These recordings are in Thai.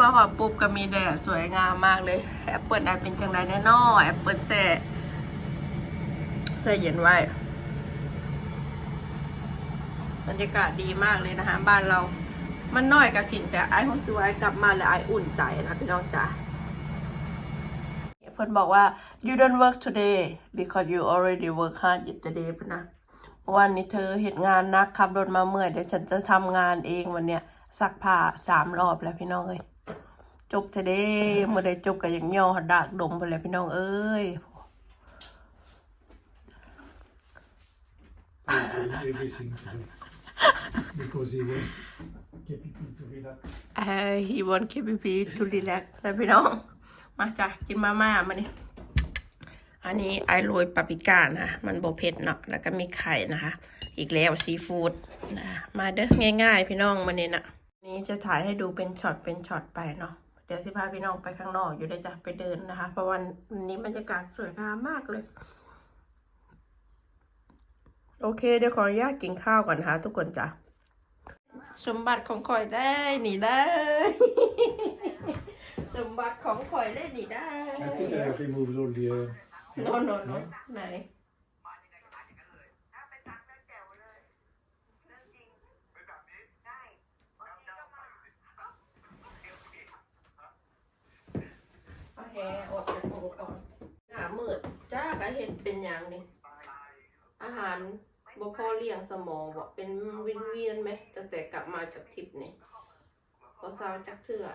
มาหอดปุ๊บก็มีแดดสวยงามมากเลยแอปเปิลได้เป็นจังไรแน่นอแอปเปิลแซ่แซ่เย็นไว้บรรยากาศดีมากเลยนะคะบ้านเรา มันน้อยก็จริงแต่ไอ้คนสวยกลับมาแล้วไอ้อุ่นใจนะพี่น้องจ๋าเพิ่อนบอกว่า you don't work today because you already work hard yesterday พนะวันนี้เธอเหตุงานนักขับรถมาเมื่อยเดี๋ยวฉันจะทำงานเองวันเนี้ยซักผ้าสามรอบแล้วพี่น้องเอ้ย จบเธอเด้เมื่อใดจบก็ยังย่อหัดดากดมไปแล้วพี่น้องเอ้ย everything to do because he wants get people to relax. เอ้ย he want KPP to relax แล้วพี่น้อง มาจ้ะกินมาม่ามานี่อันนี้ไอโรยปาปริก้านะมันโบเผ็ดเนาะแล้วก็มีไข่นะคะ อีกแล้วซีฟู้ดนะมาเด้อง่าย ๆ พี่น้องมานี่นะนี้จะถ่ายให้ดูเป็นช็อตเป็นช็อตไปเนาะ เดี๋ยวสิพาพี่น้องไปข้างนอกอยู่ได้จ้ะไปเดินนะคะ เพราะวันนี้บรรยากาศสวยงามมากเลย โอเค เดี๋ยวขออนุญาตกินข้าวก่อนนะคะทุกคนจ้ะสมบัติของข่อยได้หนีได้ สมบัติของข่อยได้หนีได้ I think I have removed all the. Uh, โนโน โนไหออกจะโผล่ก่อนหน้ามืดจ้าก็เห็นเป็นอย่างนี้อาหารบ่พอเลี้ยงสมองบ่เป็นวินเวียนไหมตั้งแต่กลับมาจากทริปนี่พอเศร้าจักเสื่อ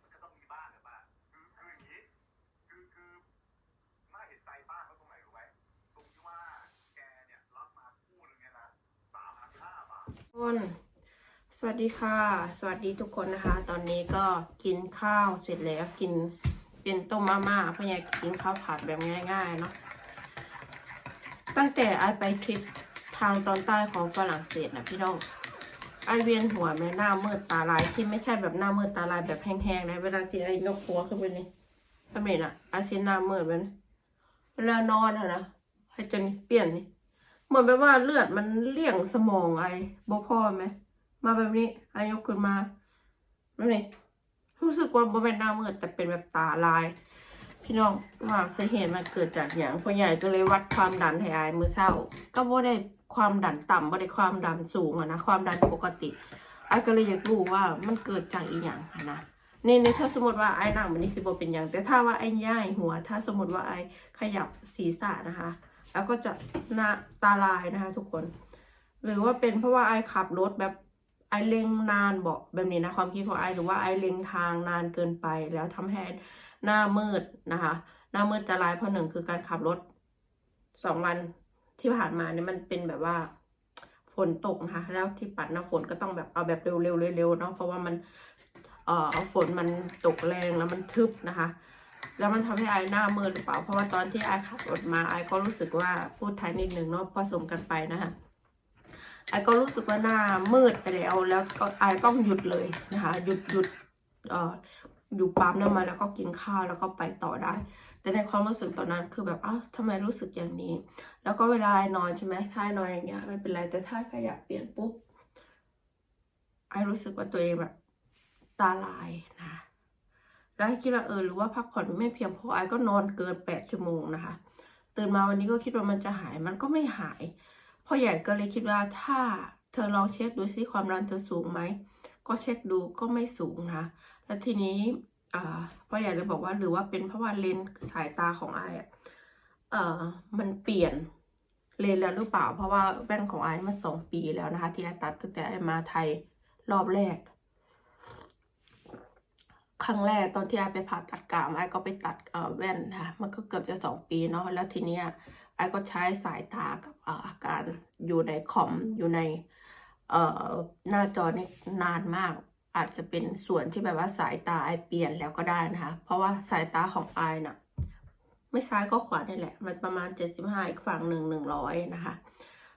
มันก็ต้องมีบ้างอะป้าคือคืออย่างนี้ คือคือน่าเห็นใจป้าเขาตรงไหนรู้ไหมตรงที่ว่าแกเนี่ยรับมาคู่หนึงเนี่ยนะสามพันห้าบาท ทุก คนสวัสดีค่ะ สวัสดีทุกคนนะคะ ตอนนี้ก็กินข้าวเสร็จแล้วกินเป็นต้มมาม่าพราะอยากกินข้าวผัดแบบง่ายๆเนาะตั้งแต่ไอไปทริปทางตอนใต้ของฝรั่งเศสนะพี่น้องไอเวียนหัวแม่หน้ามืดตาลายที่ไม่ใช่แบบหน้ามืดตาลายแบบแห้งๆนะเวลาที่ไอนกหัวขึ้นไปนี่ทำไมน่ะไอซินหน้ามืดไปนะเวลานอนอะนะให้จนเปลี่ยนนี่ มือนแบบว่าเลือดมันเลี่ยงสมองไอ้บ่พอไหม มาแบบนี้อายกขึ้นมาแบบนี้รู้สึกว่าบ่เป็นหน้ามืดแต่เป็นแบบตาลาย พี่น้องว่าสาเหตุมันเกิดจากอย่างพ่อใหญ่ก็เลยวัดความดันให้อายมือเศร้า ก็บ่ได้ความดันต่ำบ่ได้ความดันสูงอะนะความดันปกติไอก็เลยอยากรู้ว่ามันเกิดจากอีหยังนะนี่นี่ถ้าสมมติว่าไอ้นั่งมันนี่สิบ่เป็นอย่าง แต่ถ้าว่าไอ้ย่ายหัว ถ้าสมมติว่าไอ้ขยับศีรษะนะคะ แล้วก็จะหน้าตาลายนะคะทุกคน หรือว่าเป็นเพราะว่าไอขับรถแบบไอเล็งนานบอกแบบนี้นะความคิดของไอหรือว่าไอเล็งทางนานเกินไป แล้วทำให้หน้ามืดนะคะ หน้ามืดตาลายเพราะหนึ่งคือการขับรถสองวันที่ผ่านมาเนี่ยมันเป็นแบบว่าฝนตกนะคะ แล้วที่ปัดน้าฝนก็ต้องแบบเอาแบบเร็วๆเร็วๆเนาะเพราะว่ามันเอ่อฝนมันตกแรงแล้วมันทึบนะคะ แล้วมันทำให้ไอหน้ามืดหรือเปล่า เพราะว่าตอนที่ไอขับรถมาไอก็รู้สึกว่าพูดไทยนิดนึงเนาะผสมกันไปนะคะไอก็รู้สึกว่าหน้ามืดไปแล้ว แล้วก็ไอต้องหยุดเลยนะคะ หยุดหยุดเอ่ออยู่ปั๊มน้ำมันแล้วก็กินข้าวแล้วก็ไปต่อได้ แต่ในความรู้สึกตอนนั้นคือแบบอ้าวทำไมรู้สึกอย่างนี้ แล้วก็เวลาไอนอนใช่ไหมถ้าไอนอนอย่างเงี้ยไม่เป็นไรแต่ถ้าขยับเปลี่ยนปุ๊บไอรู้สึกว่าตัวเองแบบตาลายนะ แล้วคิดว่าเออหรือว่าพักผ่อนไม่เพียงพอไอ้ก็นอนเกินแปดชั่วโมงนะคะ ตื่นมาวันนี้ก็คิดว่ามันจะหายมันก็ไม่หายพ่อใหญ่ก็เลยคิดว่าถ้าเธอลองเช็คดูซิความดันเธอสูงไหมก็เช็คดูก็ไม่สูงนะแล้วทีนี้พ่อใหญ่เลยบอกว่าหรือว่าเป็นเพราะว่าเลนสายตาของไอ้อะเอ่อมันเปลี่ยนเลนแล้วหรือเปล่า เพราะว่าแว่นของไอ้มาสองปีแล้วนะคะ ที่ไอ้ตัดตั้งแต่ไอ้มาไทยรอบแรก ครั้งแรกตอนที่ไอไปผ่าตัดกรามไอก็ไปตัดเอ่อแว่นนะคะมันก็เกือบจะสองปีเนาะแล้วทีเนี้ยไอก็ใช้สายตากับอาการอยู่ในคอมอยู่ในเอ่อหน้าจอนี่นานมาก อาจจะเป็นส่วนที่แบบว่าสายตาไอเปลี่ยนแล้วก็ได้นะคะ เพราะว่าสายตาของไอน่ะไม่ซ้ายก็ขวานี่แหละ มันประมาณ 75 อีกฝั่งหนึ่ง100 นะคะ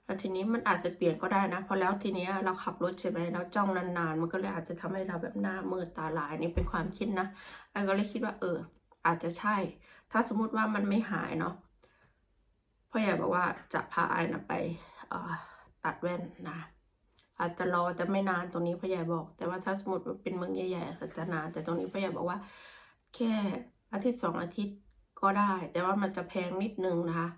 แล้วทีนี้มันอาจจะเปลี่ยนก็ได้นะเพราะแล้วทีนี้เราขับรถใช่ไหมเราจ้องนานๆ มันก็เลยอาจจะทำให้เราแบบหน้ามืดตาลายนี่เป็นความคิดนะไอ้ก็เลยคิดว่าเออ อาจจะใช่ ถ้าสมมุติว่ามันไม่หายเนาะพ่อใหญ่บอกว่าจะพาไอ้นะไปตัดแว่นนะอาจจะรอแต่ไม่นานตรงนี้พ่อใหญ่บอก แต่ว่าถ้าสมมติว่าเป็นเมืองใหญ่ๆอาจจะนานแต่ตรงนี้พ่อใหญ่บอกว่า แค่อาทิตย์สองอาทิตย์ก็ได้ แต่ว่ามันจะแพงนิดนึงนะคะ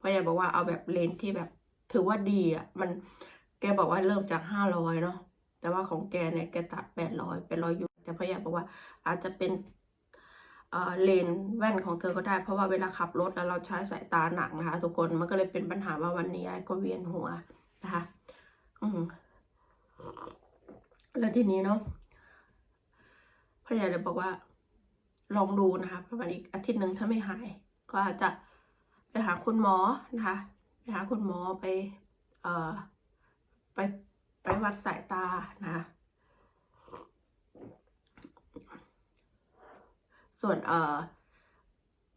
พ่อใหญ่บอกว่าเอาแบบเลนส์ที่แบบ ถือว่าดีอะ มันแกบอกว่าเริ่มจากห้าร้อยเนาะแต่ว่าของแกเนี่ยแกตัดแปดร้อยแปดร้อยยูแต่พ่อใหญ่บอกว่าอาจจะเป็นเอ่อเลนแว่นของเธอก็ได้ เพราะว่าเวลาขับรถแล้วเราใช้สายตาหนักนะคะ ทุกคนมันก็เลยเป็นปัญหาว่าวันนี้ไอ้ก็เวียนหัวนะคะ อืมแล้วทีนี้เนาะพ่อใหญ่เลยบอกว่า ลองดูนะคะประมาณอีกอาทิตย์หนึ่งถ้าไม่หาย ก็อาจจะไปหาคุณหมอนะคะ หาคุณหมอไปเอ่อไปไปวัดสายตานะ ส่วนเอ่อ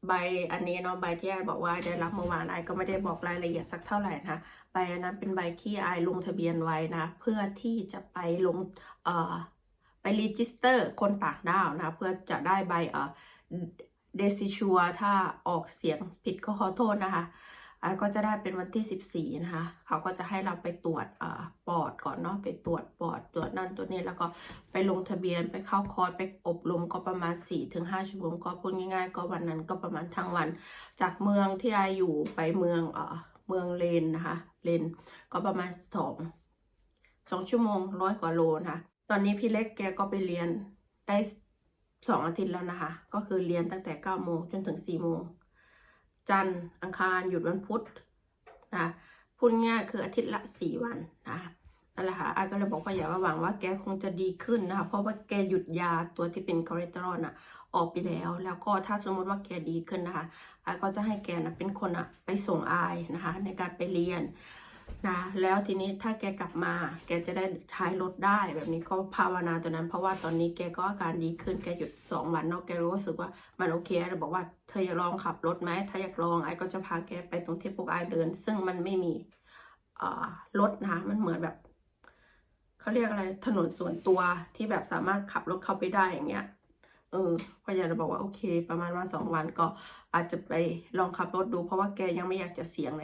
ใบอันนี้เนาะใบที่ไอบอกว่าได้รับเมื่อวานไอก็ไม่ได้บอกรายละเอียดสักเท่าไหร่นะใบอันนั้นเป็นใบที่ไอลงทะเบียนไว้นะ เพื่อที่จะไปลงเอ่อไปรีจิสเตอร์คนต่างด้าวนะ เพื่อจะได้ใบเอ่อเดซิชัวถ้าออกเสียงผิดก็ขอโทษนะคะ ก็จะได้เป็นวันที่ 14 นะคะ เขาก็จะให้เราไปตรวจอ่อปอดก่อนเนาะ ไปตรวจปอด ตรวจนั่นตัวนี้ แล้วก็ไปลงทะเบียน ไปเข้าคอร์ส ไปอบรมก็ประมาณ 4-5 ชั่วโมง ก็พูดง่ายๆ ก็วันนั้นก็ประมาณทั้งวัน จากเมืองที่ไออยู่ไปเมืองเอ่อเมืองเลนนะคะ เลนก็ประมาณสองสองชั่วโมงร้อยกว่าโลนะคะ ตอนนี้พี่เล็กแกก็ไปเรียนได้สองอาทิตย์แล้วนะคะ ก็คือเรียนตั้งแต่เก้าโมงจนถึงสี่โมง จันทร์อังคารหยุดวันพุธนะพูดง่ายคืออาทิตย์ละสี่วันนะนั่นแหละค่ะอาก็เลยบอกว่าอย่าว่าหวังว่าแกคงจะดีขึ้นนะคะเพราะว่าแกหยุดยาตัวที่เป็นคอเลสเตอรอลน่ะออกไปแล้ว แล้วก็ถ้าสมมติว่าแกดีขึ้นนะคะอาก็จะให้แกนะเป็นคนอะไปส่งอายนะคะในการไปเรียน นะแล้วทีนี้ถ้าแกกลับมา แกจะได้ใช้รถได้แบบนี้ก็ภาวนาตัวนั้น เพราะว่าตอนนี้แกก็อาการดีขึ้นแกหยุดสองวันเนาะแกรู้สึกว่ามันโอเคเราบอกว่าเธออยากลองขับรถไหมถ้าอยากลองไอ้ก็จะพาแกไปตรงที่พวกไอ้เดิน ซึ่งมันไม่มีรถนะมันเหมือนแบบเขาเรียกอะไรถนนส่วนตัวที่แบบสามารถขับรถเข้าไปได้อย่างเงี้ย เออพยายามจะบอกว่าโอเค ประมาณวันสองวันก็อาจจะไปลองขับรถดู เพราะว่าแกยังไม่อยากจะเสี่ยงใน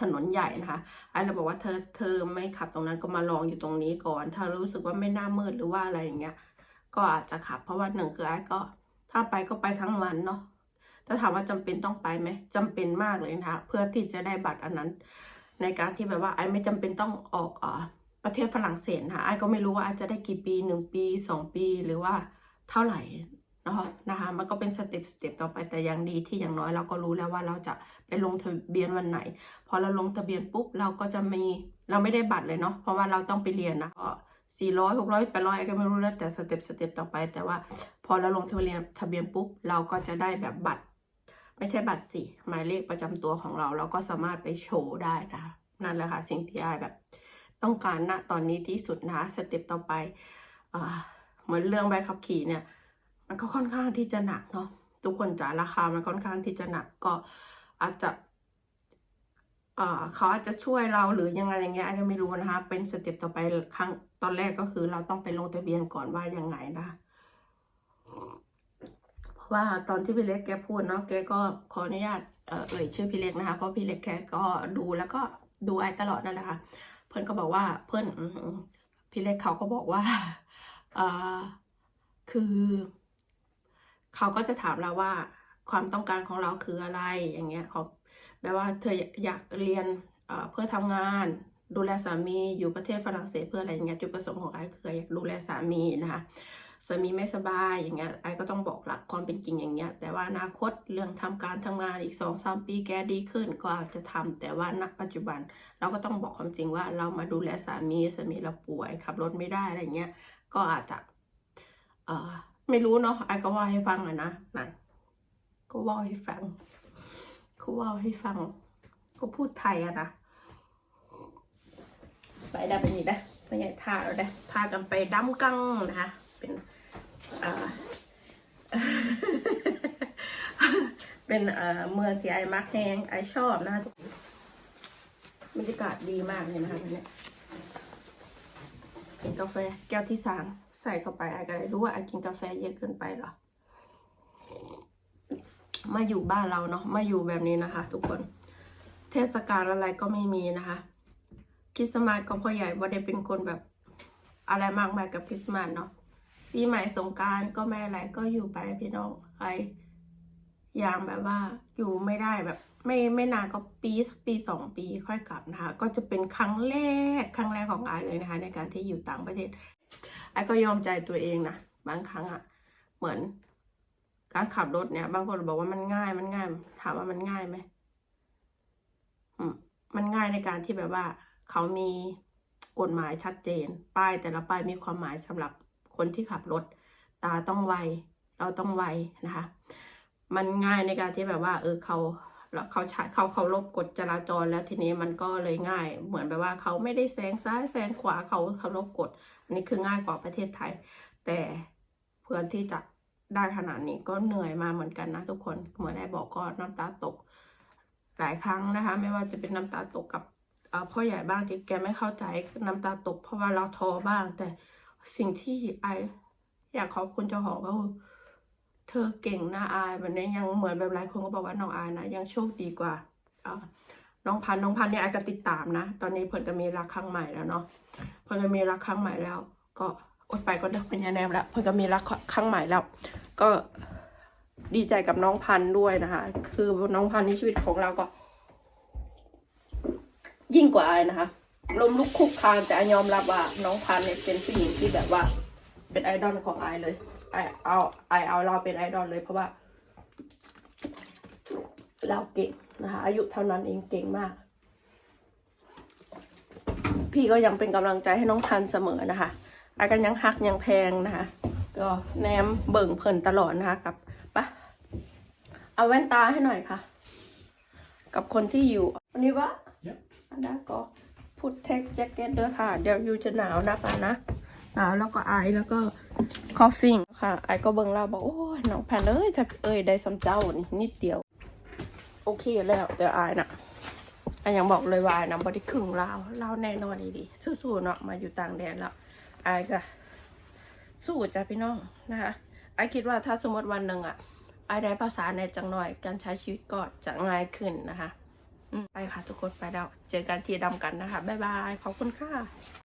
ถนนใหญ่นะคะไอ้เราบอกว่าเธอเธอไม่ขับตรงนั้นก็มาลองอยู่ตรงนี้ก่อน ถ้ารู้สึกว่าไม่น่ามืดหรือว่าอะไรอย่างเงี้ยก็อาจจะขับ เพราะว่าหนึ่งคือไอ้ก็ ถ้าไปก็ไปทั้งวันเนาะถ้าถามว่าจำเป็นต้องไปไหมจำเป็นมากเลยนะคะเพื่อที่จะได้บัตรอันนั้น ในการที่แบบว่าไอ้ไม่จำเป็นต้องออกอ่าประเทศฝรั่งเศสนะคะไอ้ก็ไม่รู้ว่าอาจจะได้กี่ปีหนึ่งปีสองปีหรือว่าเท่าไหร่ นะคะนะคะ มันก็เป็นสเต็ปสเต็ปต่อไปแต่อย่างดีที่อย่างน้อยเราก็รู้แล้วว่าเราจะไปลงทะเบียนวันไหน พอเราลงทะเบียนปุ๊บเราก็จะมีเราไม่ได้บัตรเลยเนาะเพราะว่าเราต้องไปเรียนนะก็สี่ร้อยหกร้อยแปดร้อยก็ไม่รู้แล้วแต่สเต็ปสเต็ปต่อไป แต่ว่าพอเราลงทะเบียนทะเบียนปุ๊บเราก็จะได้แบบบัตร ไม่ใช่บัตรสิหมายเลขประจำตัวของเรา เราก็สามารถไปโชว์ได้นะนั่นแหละค่ะสิ่งที่ไอแบบ ต้องการณตอนนี้ที่สุดนะสเต็ปต่อไปอเหมือนเรื่องใบขับขี่เนี่ย มันก็ค่อนข้างที่จะหนักเนาะทุกคนจ๋าราคามันค่อนข้างที่จะหนักก็อาจจะเขาอาจจะช่วยเราหรือยังไงอย่างเงี้ยอาจจะไม่รู้นะคะ เป็นสเต็ปต่อไปครั้งตอนแรกก็คือเราต้องไปลงทะเบียนก่อนว่ายังไงนะ เพราะว่าตอนที่พี่เล็กแกพูดเนาะแกก็ขออนุญาตเอ่ยชื่อพี่เล็กนะคะ เพราะพี่เล็กแกก็ดูแล้วก็ดูไอตลอดนั่นแหละค่ะเพื่อนก็บอกว่าเพื่อนพี่เล็กเขาก็บอกว่าอ่อคือ เขาก็จะถามเราว่าความต้องการของเราคืออะไรอย่างเงี้ยเขาแบบว่าเธออยากเรียนเพื่อทำงาน ดูแลสามีอยู่ประเทศฝรั่งเศสเพื่ออะไรอย่างเงี้ยจุดประสงค์ของไอ้คืออยากดูแลสามีนะคะสามีไม่สบายอย่างเงี้ยไอ้ก็ต้องบอกหลักความเป็นจริงอย่างเงี้ยแต่ว่าอนาคตเรื่องทำการทำงานอีกสองสามปีแกดีขึ้นก็อาจจะทำแต่ว่าณปัจจุบันเราก็ต้องบอกความจริงว่าเรามาดูแลสามีสามีเราป่วยขับรถไม่ได้อะไรเงี้ยก็อาจจะ ไม่รู้เนาะไอ้ก็ว่าให้ฟังอะนะนั่นก็ว่าให้ฟังก็ว่าให้ฟัง ก็พูดไทยอะนะไปได้เป็นนี้ได้ไปใหญ่ท่าเราได้พากันไปดำกังนะคะ เป็นเอ่อเป็นเอ่อเมืองที่ไอ้มักแฮงไอ้ชอบนะบรรยากาศดีมากเลยนะคะวันนี้กินกาแฟแก้วที่สาม ใส่เข้าไปไอ้ก็เลยรู้ว่าไอ้กินกาแฟเยอะเกินไปหรอมาอยู่บ้านเราเนาะมาอยู่แบบนี้นะคะ ทุกคน เทศกาลอะไรก็ไม่มีนะคะคริสต์มาสก็พ่อใหญ่ว่าได้เป็นคนแบบอะไรมากมายกับคริสต์มาสเนาะปีใหม่สงการก็ไม่อะไรก็อยู่ไปพี่น้องไออย่างแบบว่าอยู่ไม่ได้แบบ ไม่ไม่นานก็ปีสักปีสองปีค่อยกลับนะคะ ก็จะเป็นครั้งแรกครั้งแรกของอายเลยนะคะ ในการที่อยู่ต่างประเทศ ไอ้ก็ยอมใจตัวเองนะบางครั้งอะเหมือน การขับรถเนี่ย บางคนบอกว่ามันง่ายมันง่าย ถามว่ามันง่ายไหมมมันง่ายในการที่แบบว่า เขามีกฎหมายชัดเจน ป้ายแต่ละป้ายมีความหมายสำหรับคนที่ขับรถ ตาต้องไว เราต้องไวนะคะ มันง่ายในการที่แบบว่า เออเขา แล้วเขาใช้เขาเคารพกฎจราจรแล้วทีนี้มันก็เลยง่าย เหมือนแบบว่าเขาไม่ได้แซงซ้ายแซงขวาเขาเคารพกฎอันนี้คือง่ายกว่าประเทศไทย แต่เพื่อที่จะได้ขนาดนี้ก็เหนื่อยมาเหมือนกันนะทุกคนเหมือนได้บอกก็น้ำตาตก หลายครั้งนะคะ ไม่ว่าจะเป็นน้ำตาตกกับพ่อใหญ่บ้างที่แกไม่เข้าใจน้ำตาตก เพราะว่าเราท้อบ้าง แต่สิ่งที่ไออยากขอบคุณเจ้าของก็คือ เธอเก่งนะอายแบบนี้ยังเหมือนแบบหลายคนก็บอกว่าน้องอายนะยังโชคดีกว่าน้องพันน้องพันเนี่ยอาจจะติดตามนะ ตอนนี้เพิ่นก็มีรักครั้งใหม่แล้วเนาะเพิ่นก็มีรักครั้งใหม่แล้ว ก็อดไปก็เด็กเป็นยาแนมแล้วเพิ่นก็มีรักครั้งใหม่แล้ว ก็ดีใจกับน้องพันด้วยนะคะ คือน้องพันในชีวิตของเราก็ ยิ่งกว่าอายนะคะลมลุกคุกคานแต่อายยอมรับว่าน้องพันเนี่ยเป็นผู้หญิงที่แบบว่า เป็นไอดอลของอายเลย ไอเอาไอเอาเราเป็นไอดอลเลยเพราะว่า เราเก่งนะคะอายุเท่านั้นเองเก่งมาก พี่ก็ยังเป็นกำลังใจให้น้องพันธุ์เสมอนะคะอากันยังฮักยังแพงนะคะก็แนมเบิ่งเพิ่นตลอดนะคะกับปะเอาแว่นตาให้หน่อยค่ะ กับคนที่อยู่วันนี้วะ Yep. อันนั้นก็พูดเทคแจ็คเก็ตเด้อค่ะ เดี๋ยวอยู่จะหนาวนะป่านะหนาวแล้วก็ไอแล้วก็ คอฟฟิงค่ะไอก็เบิ่งเราบอกโอ้น้องแพนเอ้ยถ้าเอ้ยได้ซ้ำเจ้านี่นิดเดียว โอเคแล้วแต่ไอน่ะไอยังบอกเลยว่าไอนะบอดี้ครึ่งลาวลาวแน่นอนดีๆสู้ๆเนาะมาอยู่ต่างแดนแล้วไอก็สู้จ้ะพี่น้องนะคะไอคิดว่าถ้าสมมติวันหนึ่งอะไอได้ภาษาในจังหน่อยการใช้ชีวิตก็จะง่ายขึ้นนะคะไปค่ะทุกคนไปแล้ว เจอกันทีดำกันนะคะ บ๊ายบาย ขอบคุณค่ะ